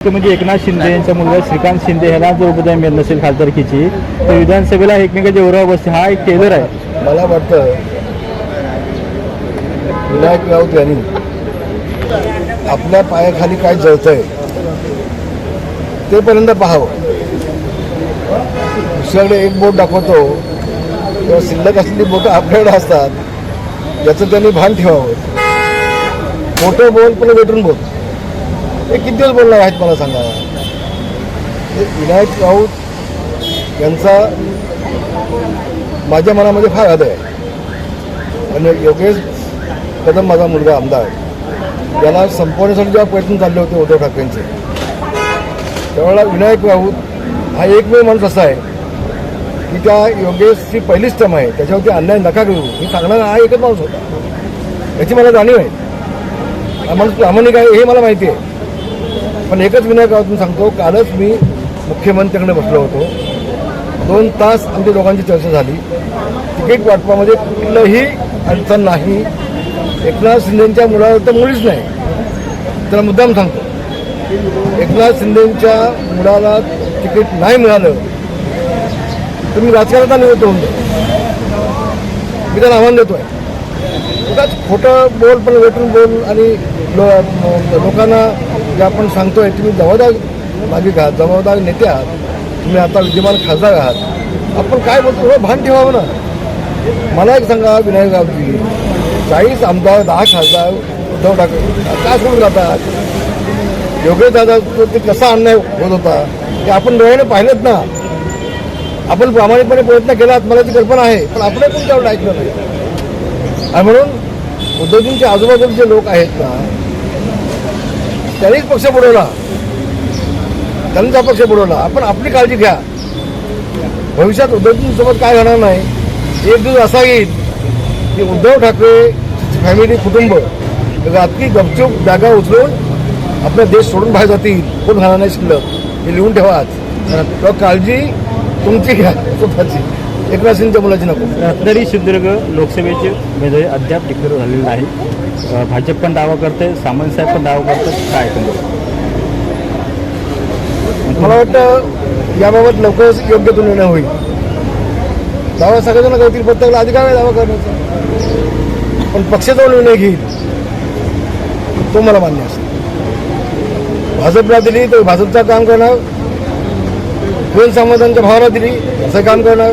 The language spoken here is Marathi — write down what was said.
म्हणजे एकनाथ शिंदे यांचा मुलगा श्रीकांत शिंदे ह्याला जर उपाध्याय मिळत नसेल खासदारकीची तर विधानसभेला एकमेकाच्या उरावर बसते. हा एक टेलर आहे. मला वाटतं विनायक राऊत यांनी आपल्या पायाखाली काय जळतंय ते पर्यंत पाहावं. दुसऱ्याकडे एक बोट दाखवतो तेव्हा शिल्लक असलेली बोटं आपल्याकडे असतात याचं त्यांनी भान ठेवावं. मोठं बोल पण वेटून बोल हे किती दिवस बोलणार आहेत मला सांगा. विनायक राऊत यांचा माझ्या मनामध्ये फार आदर आहे. आणि योगेश कदम माझा मुलगा आमदार याला संपवण्यासाठी जेव्हा प्रयत्न चालले होते उद्धव ठाकरेंचे त्यावेळेला विनायक राऊत हा एकमेव माणूस असा आहे की त्या योगेशची पहिलीच टर्म आहे. त्याच्यावरती अन्याय नका करू. मी सांगणारा हा एकच माणूस होता. याची मला जाणीव आहे. हा माणूस प्रामाणिक आहे हे मला माहिती आहे. पण एकच विनायक राऊत सांगतो कालच मी मुख्यमंत्र्यांकडे बसलो होतो. दोन तास आमच्या दोघांची चर्चा झाली. तिकीट वाटपामध्ये कुठलंही अडचण नाही. एकनाथ शिंदेच्या मुलाला तर मुळीच नाही. त्याला मुद्दाम सांगतो. एकनाथ शिंदेच्या मुलाला तिकीट नाही मिळालं तर मी राजकारणात निवडतो होऊन मी त्याला आव्हान देतोय. उगाच खोटं बोल पण वेटून बोल आणि लो- लोकांना जे आपण सांगतोय तुम्ही जबाबदार नागरिक आहात जबाबदार नेते आहात. तुम्ही आता विद्यमान खासदार आहात. आपण काय बोलतो थोडं भान ठेवावं ना? मला एक सांगा विनायक रावजी चाळीस आमदार दहा खासदार उद्धव ठाकरे. का सोडून जातात योगेश दादा ते कसा अन्याय होत होता? ते आपण डोळ्याने पाहिलेत ना. आपण प्रामाणिकपणे प्रयत्न केलात मला ती कल्पना आहे. पण आपण पण त्यावर ऐकलं नाही. आणि म्हणून उद्धवजींच्या आजूबाजूचे लोक आहेत ना त्यांनीच पक्ष बुडवला. त्यांनीच हा पक्ष बुडवला. आपण आपली काळजी घ्या. भविष्यात उद्धवजींसोबत काय होणार नाही एक दिवस असा येईल की उद्धव ठाकरे फॅमिली कुटुंब रात्री गपचूप जागा उचलून आपला देश सोडून बाहेर जातील. कोण घालणार नाही शिल्लक? हे लिहून ठेवा आज. काळजी तुमची घ्या. स्वतःची. एकनाथ शिंदेच्या मुलाची नको. रत्नागिरी सिंधुदुर्ग लोकसभेचे उमेदवारी अद्याप डिक्लेअर झालेले नाही. भाजप पण दावा करते सामंत साहेब पण दावा करतात काय एकंदरीत? मला वाटतं याबाबत लवकरच योग्य तो निर्णय होईल. दावा सगळेजण करतील प्रत्येकाला अधिकार आहे दावा करण्याचा. पण पक्ष जो निर्णय घेईल तो मला मान्य असेल भाजपला दिली तर भाजपचं काम करणार. दोन समाजांच्या भावाला दिली असं काम करणार.